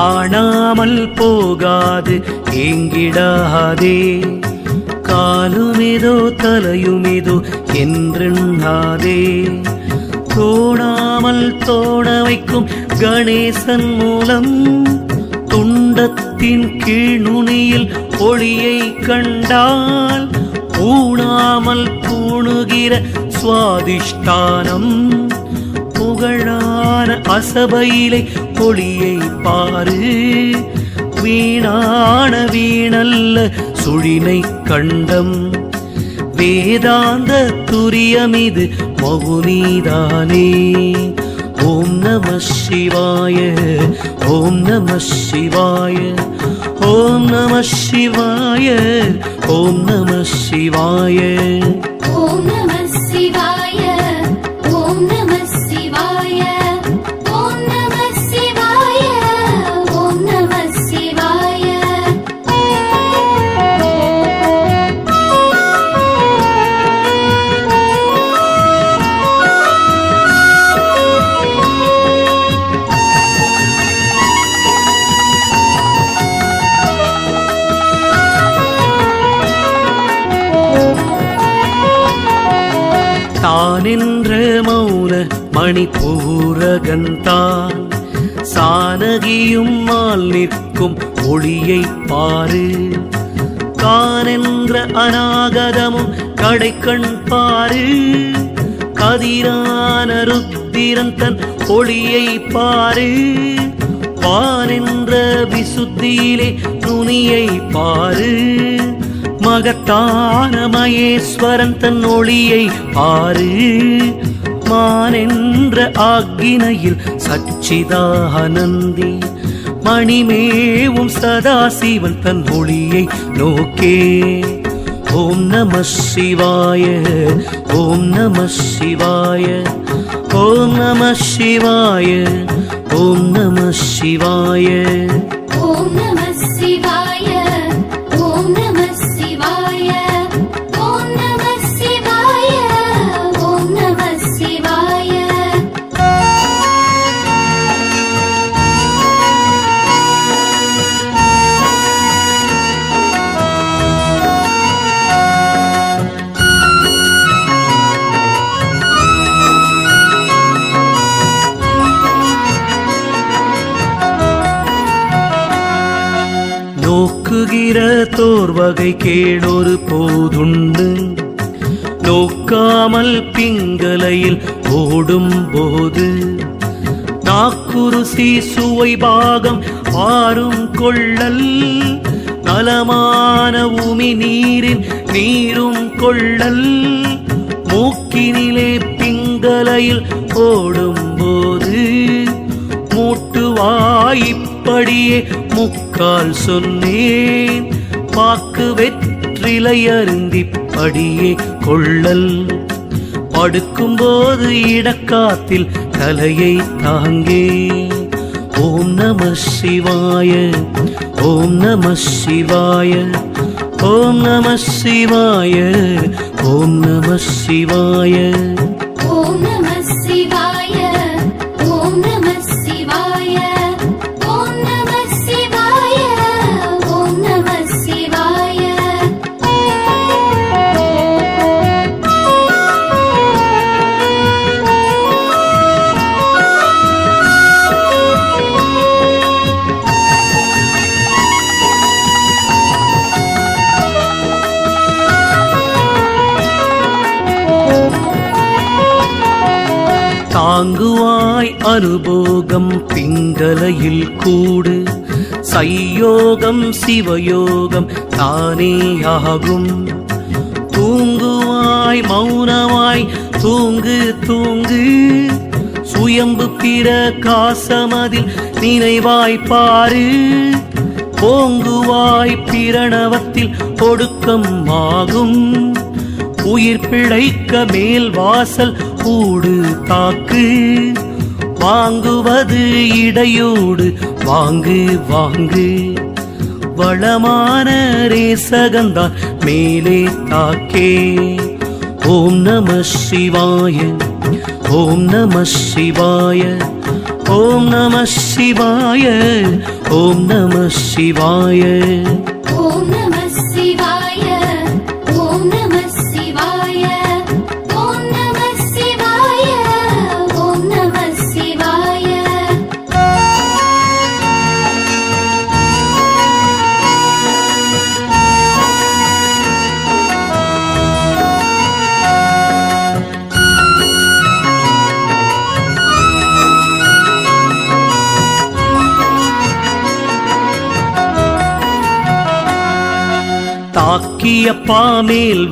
காணாமல் போகாது ஏங்கிடாதே. காலுமிதோ தலையுமிதோ என்றெண்ணாதே. தோணாமல் தோண வைக்கும் கணேசன் மூலம் துண்டத்தின் கீழ் நுனியில் ஒளியை கண்டால் பூணாமல் பூணுகிற சுவாதிஷ்டானம். புகழான அசபையிலை ஒளியை பாரு. வீணான வீணல்ல சுழினை கண்டம். வேதாந்த துரியமிது மகுனிதானே ஓம் நம சிவாய ஓம் நம சிவாய ஓம் நம சிவாய ஓம் நம சிவாய. தானென்ற மௌன மணிப்பூரகந்தான் சானகியும் மால் நிற்கும் ஒளியை பாரு. கானென்ற அநாகதமும் கடைக்கண் பாரு. கதிரான ருத்திரன் தன் ஒளியை பாரு. வானென்ற விசுத்தியிலே நுனியை பாரு. மகத்தான மகேஸ்வரன் தன் ஒளியை பாரு. மானென்ற ஆக்கினையில் சச்சிதானந்தி. மணிமேவும் சதாசிவன் தன் ஒளியை நோக்கே. ஓம் நம சிவாய ஓம் நம சிவாய ஓம் நம சிவாய ஓம் நம சிவாய. நோக்குகிற தோர்வகை கேடொரு போதுண்டு. நோக்காமல் பிங்களையில் ஓடும் போது நாக்குருசி சுவை பாகம் ஆறும் கொள்ளல் நலமான உமி நீரின் நீரும் கொள்ளல். மூக்கினிலே பிங்களையில் ஓடும் போது மூட்டு வாய்ப்பு படியே முக்கால் சொன்னேன். பாக்கு வெற்றிலை அருந்தி படியே கொள்ளல். படுக்கும்போது இடக்காத்தில் தலையை தாங்கே ஓம் நம சிவாய ஓம் நம சிவாய ஓம் நம சிவாய ஓம் நம சிவாய. தாங்குவாய் அனுபோகம் பிங்கலையில் கூடு. சையோகம் சிவயோகம் தானேயாகும். தூங்குவாய் மௌனமாய் தூங்கு தூங்கு. சுயம்பு பிற காசமதில் நினைவாய் பாரு. போங்குவாய் பிரணவத்தில் ஒடுக்கம் ஆகும். உயிர் பிழைக்க மேல் வாசல் கூடு தாக்கு வாங்குவது இடையோடு. வாங்கு வாங்கு. வளமான ரேசகந்தான் மேலே தாக்கே. ஓம் நம சிவாய. ஓம் நம சிவாய. ஓம் நம சிவாய. ஓம் நம சிவாய. நோக்கிய பாமேல்